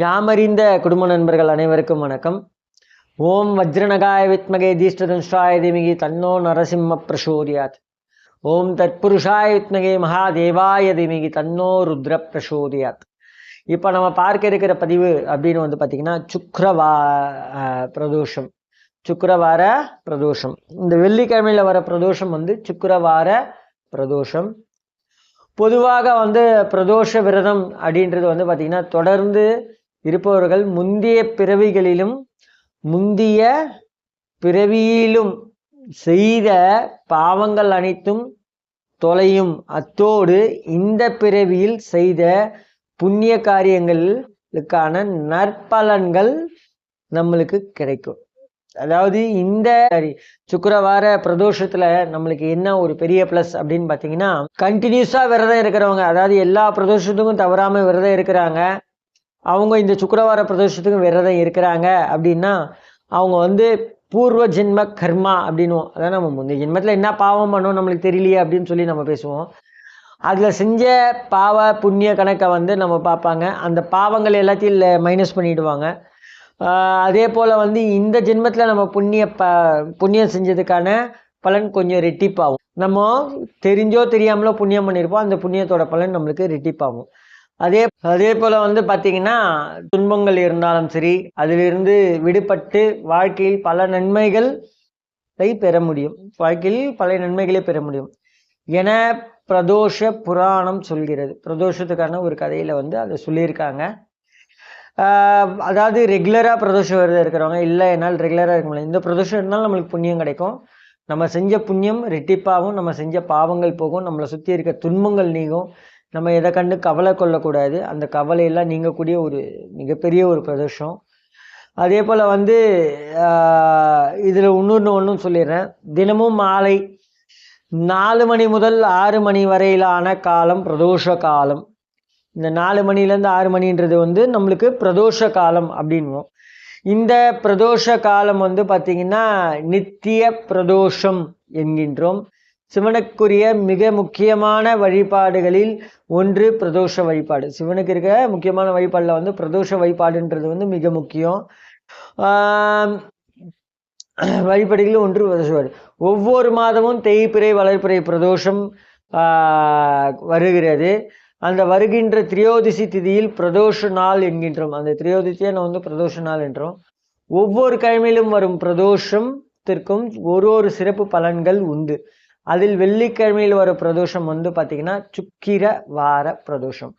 யாமறிந்த குடும்ப நண்பர்கள் அனைவருக்கும் வணக்கம். ஓம் வஜ்ரநகாய வித்மகே தீஷ்டதன்ஷாய திமிகி தன்னோ நரசிம்ம பிரசோதியாத். ஓம் தத்புருஷாய வித்மகே மகாதேவாய திமிகி தன்னோ ருத்ர பிரசோதியாத். இப்போ நம்ம பார்க்க இருக்கிற பதிவு அப்படின்னு வந்து பார்த்திங்கன்னா சுக்ரவா பிரதோஷம். சுக்கரவார பிரதோஷம். இந்த வெள்ளிக்கிழமையில் வர பிரதோஷம் வந்து சுக்கரவார பிரதோஷம். பொதுவாக வந்து பிரதோஷ விரதம் அப்படின்றது வந்து பார்த்திங்கன்னா தொடர்ந்து இருப்பவர்கள் முந்தைய பிறவிகளிலும் முந்திய பிறவியிலும் செய்த பாவங்கள் அனைத்தும் தொலையும். அத்தோடு இந்த பிறவியில் செய்த புண்ணிய காரியங்களுக்கான நற்பலன்கள் நம்மளுக்கு கிடைக்கும். அதாவது இந்த சுக்கரவார பிரதோஷத்துல நம்மளுக்கு என்ன ஒரு பெரிய ப்ளஸ் அப்படின்னு பார்த்தீங்கன்னா கண்டினியூஸா விரதம் இருக்கிறவங்க அதாவது எல்லா பிரதோஷத்துக்கும் தவறாம விரதம் இருக்கிறாங்க அவங்க இந்த சுக்கரவார பிரதோஷத்துக்கும் விரதம் இருக்கிறாங்க அப்படின்னா அவங்க வந்து பூர்வ ஜென்ம கர்மா அப்படின்னுவோம். அதான் நம்ம முந்தைய ஜென்மத்தில் என்ன பாவம் பண்ணோம் நம்மளுக்கு தெரியலையே அப்படின்னு சொல்லி நம்ம பேசுவோம். அதில் செஞ்ச பாவ புண்ணிய கணக்கை வந்து நம்ம பார்ப்பாங்க. அந்த பாவங்கள் எல்லாத்தையும் இல்லை மைனஸ் பண்ணிவிடுவாங்க அதே போல் வந்து இந்த ஜென்மத்தில் நம்ம புண்ணிய ப புண்ணியம் செஞ்சதுக்கான பலன் கொஞ்சம் ரெட்டிப்பாகும். நம்ம தெரிஞ்சோ தெரியாமலோ புண்ணியம் பண்ணியிருப்போம் அந்த புண்ணியத்தோட பலன் நம்மளுக்கு ரெட்டிப்பாகும். அதே அதே போல் வந்து பார்த்திங்கன்னா துன்பங்கள் இருந்தாலும் சரி அதிலிருந்து விடுபட்டு வாழ்க்கையில் பல நன்மைகளை பெற முடியும். வாழ்க்கையில் பல நன்மைகளை பெற முடியும். என பிரதோஷ புராணம் சொல்கிறது. பிரதோஷத்துக்கான ஒரு கதையில் வந்து அதை சொல்லியிருக்காங்க. அதாவது ரெகுலராக பிரதோஷம் விரதம் இருக்கிறவங்க இல்லை என்னால் ரெகுலராக இருக்க முடியல. இந்த பிரதோஷம் இருந்தாலும் நம்மளுக்கு புண்ணியம் கிடைக்கும். நம்ம செஞ்ச புண்ணியம் ரெட்டிப்பாகவும் நம்ம செஞ்ச பாவங்கள் போகும். நம்மளை சுற்றி இருக்க துன்பங்கள் நீங்கும். நம்ம எதை கண்டு கவலை கொள்ளக்கூடாது. அந்த கவலையெல்லாம் நீங்கக்கூடிய ஒரு மிகப்பெரிய ஒரு பிரதோஷம். அதே போல் வந்து இதில் இன்னொன்று ஒன்றும் சொல்லிடுறேன். தினமும் மாலை நாலு மணி முதல் ஆறு மணி வரையிலான காலம் பிரதோஷ காலம். இந்த நாலு மணிலேருந்து ஆறு மணின்றது வந்து நம்மளுக்கு பிரதோஷ காலம் அப்படின்வோம். இந்த பிரதோஷ காலம் வந்து பார்த்திங்கன்னா நித்திய பிரதோஷம் என்கின்றோம். சிவனுக்குரிய மிக முக்கியமான வழிபாடுகளில் ஒன்று பிரதோஷ வழிபாடு. சிவனுக்கு இருக்க முக்கியமான வழிபாடில் வந்து பிரதோஷ வழிபாடுன்றது வந்து மிக முக்கியம். வழிபாடுகளில் ஒன்று பிரதோஷ வழி ஒவ்வொரு மாதமும் தேய்பிறை வளர்ப்பிறை பிரதோஷம் வருகிறது. அந்த வருகின்ற திரியோதிசி திதியில் பிரதோஷ நாள் என்கின்றோம். அந்த திரியோதிசியை நம்ம வந்து பிரதோஷ நாள் என்றோம். ஒவ்வொரு கிழமையிலும் வரும் பிரதோஷத்திற்கும் ஒரு ஒரு சிறப்பு பலன்கள் உண்டு. அதில் வெள்ளிக்கிழமையில் வர பிரதோஷம் வந்து பார்த்திங்கன்னா சுக்கிர வார பிரதோஷம்.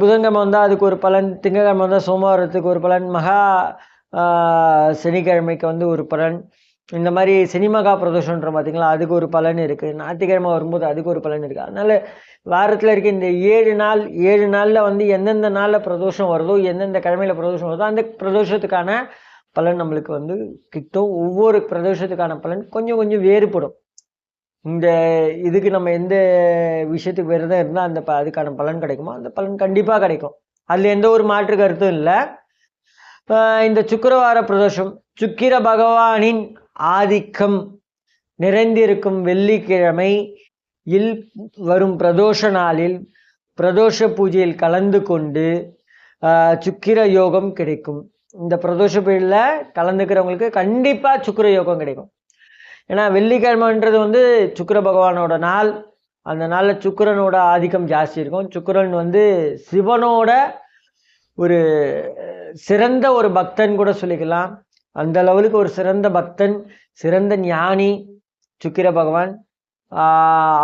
புதன்கிழமை வந்தால் அதுக்கு ஒரு பலன் திங்கக்கிழமை வந்தால் சோமவாரத்துக்கு ஒரு பலன் மகா சனிக்கிழமைக்கு வந்து ஒரு பலன். இந்த மாதிரி சினிமகா பிரதோஷன்ற பார்த்தீங்களா அதுக்கு ஒரு பலன் இருக்குது ஞாயிற்றுக்கிழமை வரும்போது அதுக்கு ஒரு பலன் இருக்குது அதனால் வாரத்தில் இருக்க இந்த ஏழு நாள் ஏழு நாளில் வந்து எந்தெந்த நாளில் பிரதோஷம் வருதோ எந்தெந்த கிழமையில் பிரதோஷம் வருதோ அந்த பிரதோஷத்துக்கான பலன் நம்மளுக்கு வந்து கிட்டும். ஒவ்வொரு பிரதோஷத்துக்கான பலன் கொஞ்சம் கொஞ்சம் வேறுபடும். இந்த இதுக்கு நம்ம எந்த விஷயத்துக்கு விரதம் இருந்தால் அந்த ப அதுக்கான பலன் கிடைக்குமோ அந்த பலன் கண்டிப்பாக கிடைக்கும். அதில் எந்த ஒரு மாற்று கருத்தும் இல்லை. இந்த சுக்கரவார பிரதோஷம் சுக்கிர பகவானின் ஆதிக்கம் நிறைந்திருக்கும் வெள்ளிக்கிழமை இல் வரும் பிரதோஷ நாளில் பிரதோஷ பூஜையில் கலந்து கொண்டு சுக்கிர யோகம் கிடைக்கும். இந்த பிரதோஷ பீடில் கலந்துக்கிறவங்களுக்கு கண்டிப்பாக சுக்கர யோகம் கிடைக்கும். ஏன்னா வெள்ளிக்கிழமைன்றது வந்து சுக்கிர பகவானோட நாள். அந்த நாளில் சுக்கிரனோட ஆதிக்கம் ஜாஸ்தி இருக்கும். சுக்கிரன் வந்து சிவனோட ஒரு சிறந்த ஒரு பக்தன் கூட சொல்லிக்கலாம். அந்த லெவலுக்கு ஒரு சிறந்த பக்தன் சிறந்த ஞானி சுக்கிர பகவான்.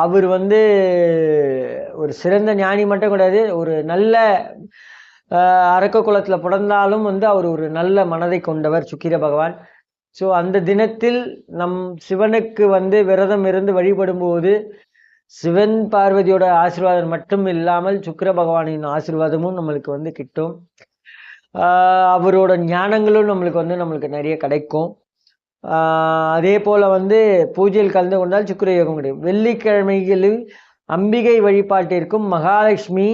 அவர் வந்து ஒரு சிறந்த ஞானி மட்டும் கிடையாது ஒரு நல்ல அரக்க குளத்தில் பிறந்தாலும் வந்து அவர் ஒரு நல்ல மனதை கொண்டவர் சுக்கிர பகவான். ஸோ அந்த தினத்தில் நம் சிவனுக்கு வந்து விரதம் இருந்து வழிபடும்போது சிவன் பார்வதியோட ஆசீர்வாதம் மட்டும் இல்லாமல் சுக்கிர பகவானின் ஆசீர்வாதமும் நம்மளுக்கு வந்து கிட்டும். அவரோட ஞானங்களும் நம்மளுக்கு வந்து நம்மளுக்கு நிறைய கிடைக்கும். அதே போல் வந்து பூஜையில் கலந்து கொண்டால் சுக்கிர யோகம் கிடைக்கும். வெள்ளிக்கிழமைகளில் அம்பிகை வழிபாட்டிற்கும் மகாலட்சுமி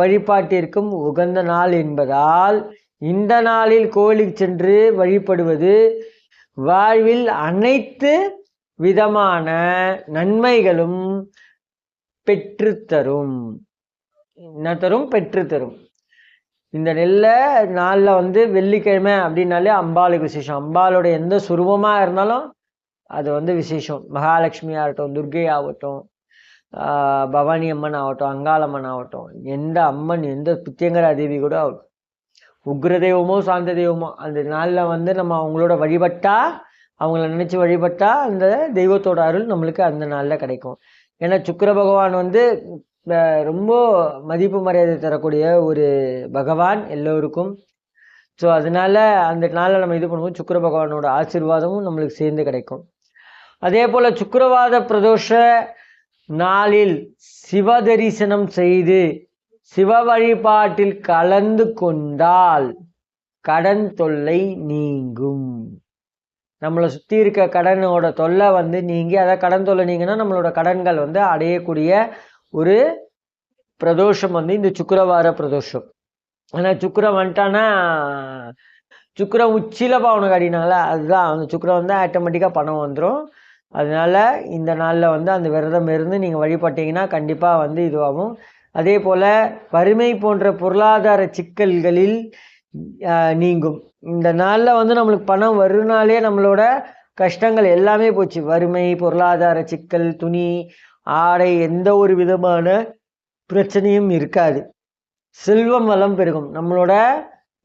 வழிபாட்டிற்கும் உகந்த நாள் என்பதால் இந்த நாளில் கோயிலுக்கு சென்று வழிபடுவது வாழ்வில் அனைத்து விதமான நன்மைகளும் பெற்றுத்தரும். என்ன தரும் பெற்றுத்தரும். இந்த நெல்லை நாளில் வந்து வெள்ளிக்கிழமை அப்படின்னாலே அம்பாளுக்கு விசேஷம். அம்பாளோட எந்த சுரூபமாக இருந்தாலும் அது வந்து விசேஷம். மகாலட்சுமி ஆகட்டும் துர்கை ஆகட்டும் பவானி அம்மன் ஆகட்டும் அங்காளம்மன் ஆகட்டும் எந்த அம்மன் எந்த பித்தியங்கர தேவி கூட ஆகட்டும் உக்ர தெய்வமோ சாந்த தெய்வமோ அந்த நாளில் வந்து நம்ம அவங்களோட வழிபட்டா அவங்கள நினச்சி வழிபட்டா அந்த தெய்வத்தோட அருள் நம்மளுக்கு அந்த நாளில் கிடைக்கும். ஏன்னா சுக்கிர பகவான் வந்து ரொம்ப மதிப்பு மரியாதை தரக்கூடிய ஒரு பகவான் எல்லோருக்கும். ஸோ அதனால அந்த நாளில் நம்ம இது பண்ணுவோம் சுக்கர பகவானோட ஆசீர்வாதமும் நம்மளுக்கு சேர்ந்து கிடைக்கும். அதே போல் சுக்கரவாத பிரதோஷ நாளில் சிவ தரிசனம் செய்து சிவ வழிபாட்டில் கலந்து கொண்டால் கடன் தொல்லை நீங்கும். நம்மளை சுற்றி இருக்க கடனோட தொல்லை வந்து நீங்கி அதாவது கடன் தொல்லை நீங்கன்னா நம்மளோட கடன்கள் வந்து அடையக்கூடிய ஒரு பிரதோஷம் வந்து இந்த சுக்கரவார பிரதோஷம். ஆனால் சுக்கரம் வந்துட்டான்னா சுக்கரம் உச்சியில் பவனுக்கு அடினாங்களே அதுதான். அந்த சுக்கிரம் வந்து ஆட்டோமேட்டிக்காக பணம் வந்துடும் அதனால் இந்த நாளில் வந்து அந்த விரதம் இருந்து நீங்கள் வழிபட்டீங்கன்னா கண்டிப்பாக வந்து இதுவாகும். அதே போல் வறுமை போன்ற பொருளாதார சிக்கல்களில் நீங்கும். இந்த நாளில் வந்து நம்மளுக்கு பணம் வருனாலே நம்மளோட கஷ்டங்கள் எல்லாமே போச்சு. வறுமை பொருளாதார சிக்கல் துணி ஆடை எந்த ஒரு விதமான பிரச்சனையும் இருக்காது. செல்வம் வளம் பெருகும். நம்மளோட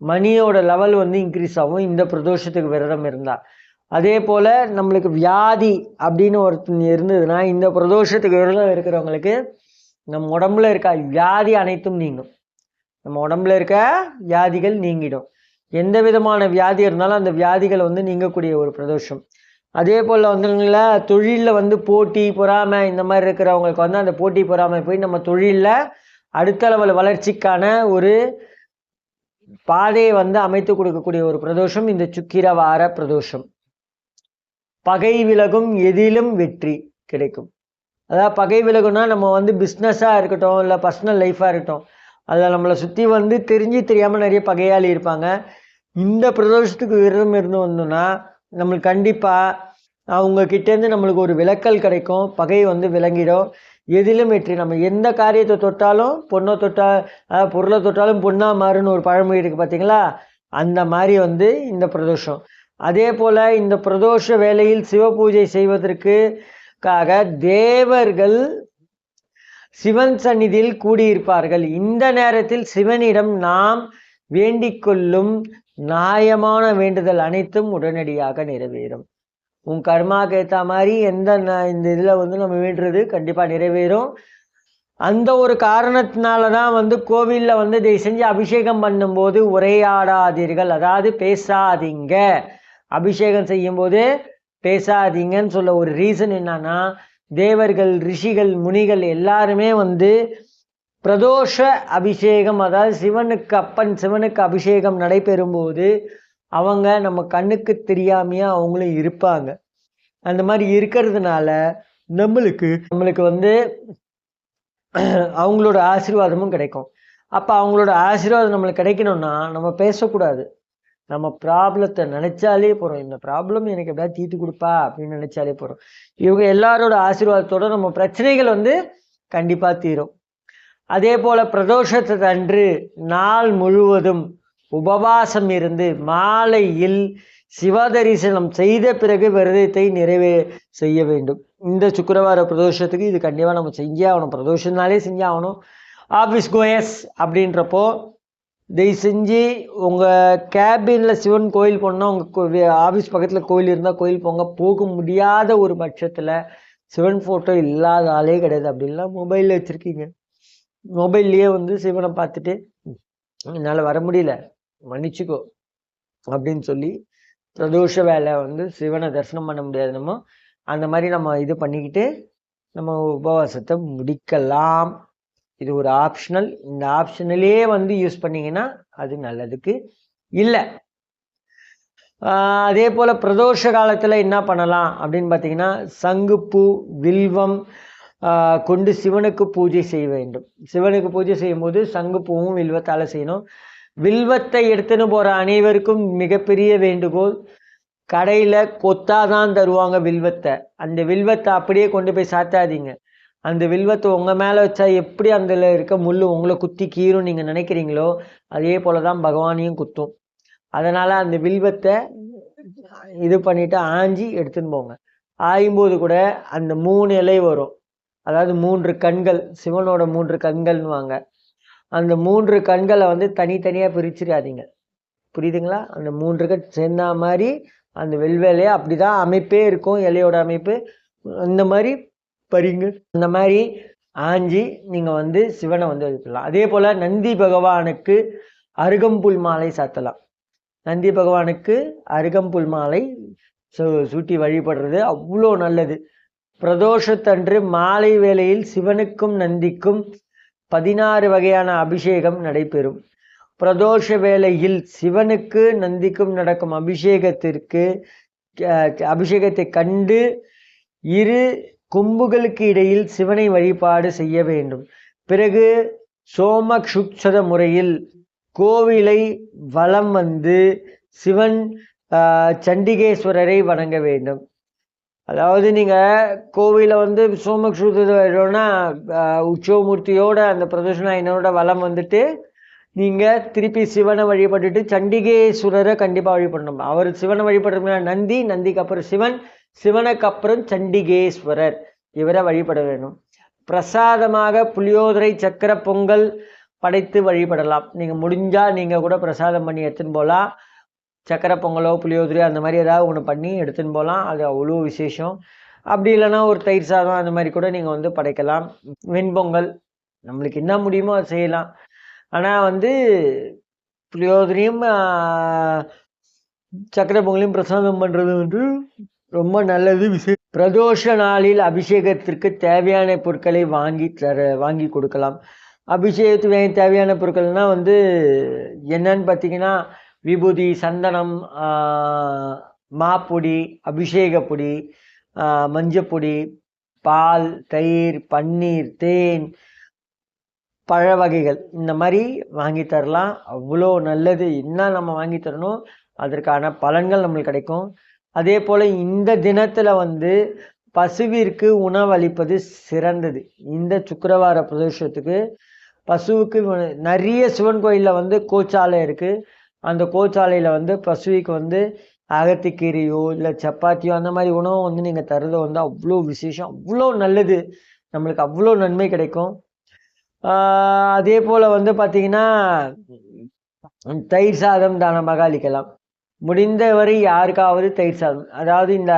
மணியோட லெவல் வந்து இன்க்ரீஸ் ஆகும். இந்த பிரதோஷத்துக்கு விரதம் இருந்தால் அதே போல் நம்மளுக்கு வியாதி அப்படின்னு ஒருத்தன் இருந்ததுன்னா இந்த பிரதோஷத்துக்கு விரதம் இருக்கிறவங்களுக்கு நம்ம உடம்புல இருக்க வியாதி அனைத்தும் நீங்கும். நம்ம உடம்புல இருக்க வியாதிகள் நீங்கிடும். எந்த விதமான வியாதி இருந்தாலும் அந்த வியாதிகள் வந்து நீங்கக்கூடிய ஒரு பிரதோஷம். அதே போல் வந்துங்களா தொழிலில் வந்து போட்டி பொறாமை இந்த மாதிரி இருக்கிறவங்களுக்கு வந்து அந்த போட்டி பொறாமை போய் நம்ம தொழிலில் அடுத்த லெவல் வளர்ச்சிக்கான ஒரு பாதையை வந்து அமைத்து கொடுக்கக்கூடிய ஒரு பிரதோஷம் இந்த சுக்கிர வார பிரதோஷம். பகை விலகும் எதிலும் வெற்றி கிடைக்கும். அதாவது பகை விலகுனா நம்ம வந்து பிஸ்னஸாக இருக்கட்டும் இல்லை பர்சனல் லைஃப்பாக இருக்கட்டும் அதில் நம்மளை சுற்றி வந்து தெரிஞ்சு தெரியாமல் நிறைய பகையாளி இருப்பாங்க. இந்த பிரதோஷத்துக்கு விரதம் இருந்து வந்தோம்னா நம்மளுக்கு கண்டிப்பாக அவங்க கிட்டேருந்து நம்மளுக்கு ஒரு விலக்கல் கிடைக்கும். பகை வந்து விளங்கிடும். எதிலும் வெற்றி. நம்ம எந்த காரியத்தை தொட்டாலும் பொண்ணை தொட்டா அதாவது பொருளை தொட்டாலும் பொண்ணா மாறுன்னு ஒரு பழமொழி இருக்குது பார்த்தீங்களா அந்த மாதிரி வந்து இந்த பிரதோஷம். அதே போல் இந்த பிரதோஷ வேலையில் சிவ பூஜை செய்வதற்கு காக தேவர்கள் சிவன் சந்நிதியில் கூடியிருப்பார்கள். இந்த நேரத்தில் சிவனிடம் நாம் வேண்டிக்கொள்ளும் நியாயமான வேண்டுதல் அனைத்தும் உடனடியாக நிறைவேறும். உன் கர்மாக்கு ஏற்ற மாதிரி எந்த ந- இந்த இதில் வந்து நம்ம வேண்டுறது கண்டிப்பாக நிறைவேறும். அந்த ஒரு காரணத்தினால தான் வந்து கோவிலில் வந்து இதை செஞ்சு அபிஷேகம் பண்ணும்போது உரையாடாதீர்கள். அதாவது பேசாதீங்க. அபிஷேகம் செய்யும்போது பேசாதீங்கன்னு சொல்ல ஒரு ரீசன் என்னன்னா தேவர்கள் ரிஷிகள் முனிகள் எல்லாருமே வந்து பிரதோஷ அபிஷேகம் அதாவது சிவனுக்கு அப்பன் சிவனுக்கு அபிஷேகம் நடைபெறும்போது அவங்க நம்ம கண்ணுக்கு தெரியாமையே அவங்களும் இருப்பாங்க. அந்த மாதிரி இருக்கிறதுனால நம்மளுக்கு நம்மளுக்கு வந்து அவங்களோட ஆசீர்வாதமும் கிடைக்கும். அப்போ அவங்களோட ஆசீர்வாதம் நம்மளுக்கு கிடைக்கணும்னா நம்ம பேசக்கூடாது. நம்ம ப்ராப்ளத்தை நினைச்சாலே போகிறோம் இந்த ப்ராப்ளம் எனக்கு எப்படியாவது தீர்த்து கொடுப்பா அப்படின்னு நினைச்சாலே போகிறோம் இவங்க எல்லாரோட ஆசீர்வாதத்தோட நம்ம பிரச்சனைகள் வந்து கண்டிப்பாக தீரும். அதே போல் பிரதோஷத்தை அன்று நாள் முழுவதும் உபவாசம் இருந்து மாலையில் சிவதரிசனம் செய்த பிறகு விரதத்தை நிறைவே செய்ய வேண்டும். இந்த சுக்கரவார பிரதோஷத்துக்கு இது கண்டிப்பாக நம்ம செஞ்சே ஆகணும். பிரதோஷம்னாலே செஞ்சே ஆகணும். ஆஃபீஸ் கோயஸ் அப்படின்றப்போ தயவு செஞ்சு உங்கள் கேபினில் சிவன் கோயில் போனால் உங்கள் ஆஃபீஸ் பக்கத்தில் கோயில் இருந்தால் கோயில் போங்க. போக முடியாத ஒரு பட்சத்தில் சிவன் ஃபோட்டோ இல்லாத ஆளே கிடையாது. அப்படின்லாம் மொபைலில் வச்சுருக்கீங்க. மொபைல்லையே வந்து சிவனை பார்த்துட்டு என்னால் வர முடியல. மன்னிச்சுக்கோ. அப்படின்னு சொல்லி பிரதோஷ வேலை வந்து சிவனை தரிசனம் பண்ண முடியாது நம்ம. அந்த மாதிரி நம்ம இது பண்ணிக்கிட்டு நம்ம உபவாசத்தை முடிக்கலாம். இது ஒரு ஆப்ஷனல் இந்த ஆப்ஷனலே வந்து யூஸ் பண்ணீங்கன்னா அது நல்லதுக்கு இல்லை. அதே போல் பிரதோஷ காலத்தில் என்ன பண்ணலாம் அப்படின்னு பார்த்தீங்கன்னா சங்குப்பூ வில்வம் கொண்டு சிவனுக்கு பூஜை செய்ய வேண்டும். சிவனுக்கு பூஜை செய்யும்போது சங்குப்பூவும் வில்வத்தால் செய்யணும். வில்வத்தை எடுத்துன்னு போகிற அனைவருக்கும் மிகப்பெரிய வேண்டுகோள் கடையில் கொத்தாதான் தருவாங்க வில்வத்தை. அந்த வில்வத்தை அப்படியே கொண்டு போய் சாத்தாதீங்க. அந்த வில்வத்தை உங்கள் மேலே வச்சா எப்படி அதில் இருக்க முள் உங்களை குத்தி கீரும் நீங்கள் நினைக்கிறீங்களோ அதே போல தான் பகவானையும் குத்தும். அதனால் அந்த வில்வத்தை இது பண்ணிவிட்டு ஆஞ்சி எடுத்துன்னு போங்க. ஆயும்போது கூட அந்த மூணு இலை வரும். அதாவது மூன்று கண்கள் சிவனோட மூன்று கண்கள்னுவாங்க. அந்த மூன்று கண்களை வந்து தனித்தனியாக பிரிச்சிடாதீங்க. புரியுதுங்களா? அந்த மூன்று கண் சேர்ந்தா மாதிரி அந்த வெல்வேலையை அப்படி தான் அமைப்பே இருக்கும் இலையோட அமைப்பு. இந்த மாதிரி பறிங்க அந்த மாதிரி ஆஞ்சி நீங்கள் வந்து சிவனை வந்து எடுத்துடலாம் அதே போல் நந்தி பகவானுக்கு அருகம்புல் மாலை சாத்தலாம். நந்தி பகவானுக்கு அருகம்புல் மாலை சு சூட்டி வழிபடுறது அவ்வளோ நல்லது. பிரதோஷத்தன்று மாலை வேளையில் சிவனுக்கும் நந்திக்கும் பதினாறு வகையான அபிஷேகம் நடைபெறும். பிரதோஷ வேளையில் சிவனுக்கு நந்திக்கும் நடக்கும் அபிஷேகத்திற்கு அபிஷேகத்தை கண்டு இரு கொம்புகளுக்கு இடையில் சிவனை வழிபாடு செய்ய வேண்டும். பிறகு சோமக்ஷுட்சத முறையில் கோவிலை வலம் வந்து சிவன் சண்டிகேஸ்வரரை வணங்க வேண்டும். அதாவது நீங்கள் கோவிலில் வந்து சோமக்ஷூதனா உச்சவமூர்த்தியோட அந்த பிரதோஷனாயினோட வலம் வந்துட்டு நீங்கள் திருப்பி சிவனை வழிபட்டுட்டு சண்டிகேஸ்வரரை கண்டிப்பாக வழிபடணும். அவர் சிவனை வழிபடுறதுனா நந்தி நந்திக்கு அப்புறம் சிவன் சிவனுக்கு அப்புறம் சண்டிகேஸ்வரர். இவரை வழிபட வேணும். பிரசாதமாக புளியோதரை சக்கர பொங்கல் படைத்து வழிபடலாம். நீங்கள் முடிஞ்சால் நீங்கள் கூட பிரசாதம் பண்ணி எடுத்துன்னு போகலாம் சக்கரை பொங்கலோ புளியோதரையோ அந்த மாதிரி ஏதாவது ஒன்று பண்ணி எடுத்துன்னு போகலாம் அது அவ்வளோ விசேஷம். அப்படி இல்லைன்னா ஒரு தயிர் சாதம் அந்த மாதிரி கூட நீங்கள் வந்து படைக்கலாம். வெண்பொங்கல் நம்மளுக்கு என்ன முடியுமோ அதை செய்யலாம். ஆனால் வந்து புளியோதரையும் சக்கரை பொங்கலையும் பிரசாதம் பண்ணுறது வந்து ரொம்ப நல்லது விஷயம் பிரதோஷ நாளில் அபிஷேகத்திற்கு தேவையான பொருட்களை வாங்கி தர வாங்கி கொடுக்கலாம். அபிஷேகத்துக்கு தேவையான பொருட்கள்னால் வந்து என்னன்னு பார்த்தீங்கன்னா விபூதி சந்தனம் மாப்பொடி அபிஷேக பொடி மஞ்சப்பொடி பால் தயிர் பன்னீர் தேன் பழ வகைகள். இந்த மாதிரி வாங்கி தரலாம். அவ்வளோ நல்லது. என்ன நம்ம வாங்கி தரணும்? அதற்கான பலன்கள் நம்மளுக்கு கிடைக்கும். அதே போல் இந்த தினத்தில் வந்து பசுவிற்கு உணவளிப்பது சிறந்தது. இந்த சுக்கரவார பிரதோஷத்துக்கு பசுவுக்கு நிறைய சிவன் கோயிலில் வந்து கோச்சாலை இருக்குது அந்த கோச்சாலையில் வந்து பசுவிக்கு வந்து அகத்திக்கீரையோ இல்லை சப்பாத்தியோ அந்த மாதிரி உணவு வந்து நீங்கள் தரது வந்து அவ்வளோ விசேஷம் அவ்வளோ நல்லது. நம்மளுக்கு அவ்வளோ நன்மை கிடைக்கும். அதே போல் வந்து பார்த்திங்கன்னா தயிர் சாதம் தானமாக அளிக்கலாம். முடிந்தவரை யாருக்காவது தயிர் சாதம். அதாவது இந்த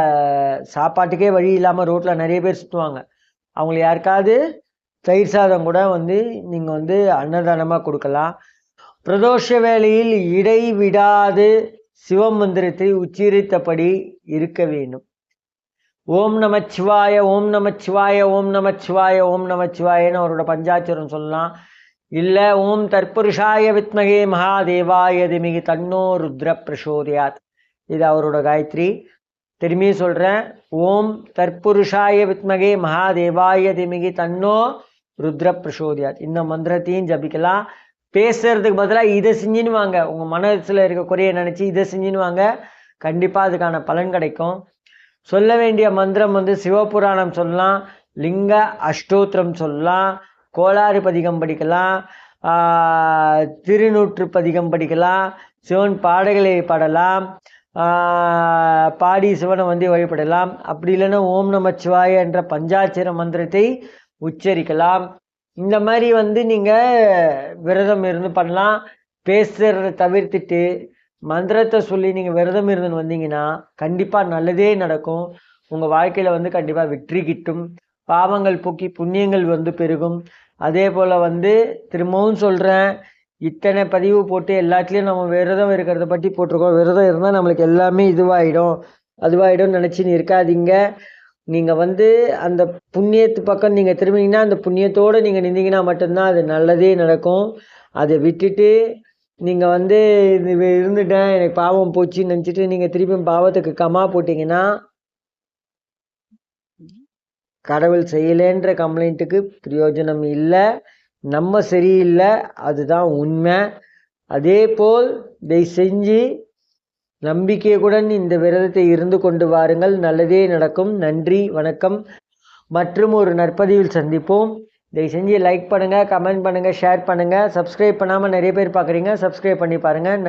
சாப்பாட்டுக்கே வழி இல்லாமல் ரோட்டில் நிறைய பேர் சுற்றுவாங்க அவங்களை யாருக்காவது தயிர் சாதம் கூட வந்து நீங்கள் வந்து அன்னதானமாக கொடுக்கலாம். பிரதோஷ வேளையில் இடைவிடாது சிவமந்திரத்தை உச்சரித்தபடி இருக்க வேண்டும். ஓம் நமச்சிவாய ஓம் நமச்சிவாய ஓம் நமச்சிவாய ஓம் நமச்சிவாயன்னு அவரோட பஞ்சாட்சரம் சொல்லலாம். இல்லை ஓம் தற்புருஷாய வித்மகே மகாதேவாய திமிகி தன்னோ ருத்ர பிரசோதியாத் இது அவரோட காயத்ரி. திரும்பி சொல்கிறேன் ஓம் தற்புருஷாய வித்மகே மகாதேவாய திமிகி தன்னோ ருத்ர பிரசோதியாத் இந்த மந்திரத்தையும் ஜபிக்கலாம். பேசுறதுக்கு பதிலாக இதை செஞ்சுன்னு வாங்க. உங்கள் மனசில் இருக்க குறைய நினச்சி இதை செஞ்சுன்னு வாங்க. கண்டிப்பாக அதுக்கான பலன் கிடைக்கும். சொல்ல வேண்டிய மந்திரம் வந்து சிவபுராணம் சொல்லலாம். லிங்க அஷ்டோத்திரம் சொல்லலாம். கோளாறு பதிகம் படிக்கலாம். திருநூற்று பதிகம் படிக்கலாம். சிவன் பாடல்களை பாடலாம். பாடி சிவனை வந்து வழிபடலாம். அப்படி இல்லைன்னா ஓம் நமச்சிவாய என்ற பஞ்சாட்சர மந்திரத்தை உச்சரிக்கலாம். இந்த மாதிரி வந்து நீங்கள் விரதம் இருந்து பண்ணலாம். பேசுகிறத தவிர்த்துட்டு மந்திரத்தை சொல்லி நீங்கள் விரதம் இருந்து வந்தீங்கன்னா கண்டிப்பாக நல்லதே நடக்கும். உங்கள் வாழ்க்கையில் வந்து கண்டிப்பாக வெற்றி கிட்டும். பாவங்கள் போக்கி புண்ணியங்கள் வந்து பெருகும். அதே போல் வந்து திரும்பவும் சொல்கிறேன் இத்தனை பதிவு போட்டு எல்லாத்துலேயும் நம்ம விரதம் இருக்கிறத பற்றி போட்டிருக்கோம். விரதம் இருந்தால் நம்மளுக்கு எல்லாமே இதுவாகிடும் அதுவாகிடும் நினச்சின்னு இருக்காதீங்க. நீங்கள் வந்து அந்த புண்ணியத்து பக்கம் நீங்கள் திரும்பினீங்கன்னா அந்த புண்ணியத்தோடு நீங்கள் நின்றீங்கன்னா மட்டும்தான் அது நல்லதே நடக்கும். அதை விட்டுட்டு நீங்கள் வந்து இது இருந்துட்டேன் எனக்கு பாவம் போச்சுன்னு நினச்சிட்டு நீங்கள் திருப்பியும் பாவத்துக்கு கமா போட்டிங்கன்னா கடவுள் செய்யலேன்ற கம்ப்ளைண்ட்டுக்கு பிரயோஜனம் இல்லை நம்ம சரியில்லை அதுதான் உண்மை. அதே போல் இதை செஞ்சு நம்பிக்கையுடன் இந்த விரதத்தை இருந்து கொண்டு வாருங்கள். நல்லதே நடக்கும். நன்றி வணக்கம். மற்றும் ஒரு நற்பதிவில் சந்திப்போம். இதை செஞ்சு லைக் பண்ணுங்கள் கமெண்ட் பண்ணுங்கள் ஷேர் பண்ணுங்கள் சப்ஸ்கிரைப் பண்ணாமல் நிறைய பேர் பார்க்குறீங்க சப்ஸ்கிரைப் பண்ணி பாருங்கள்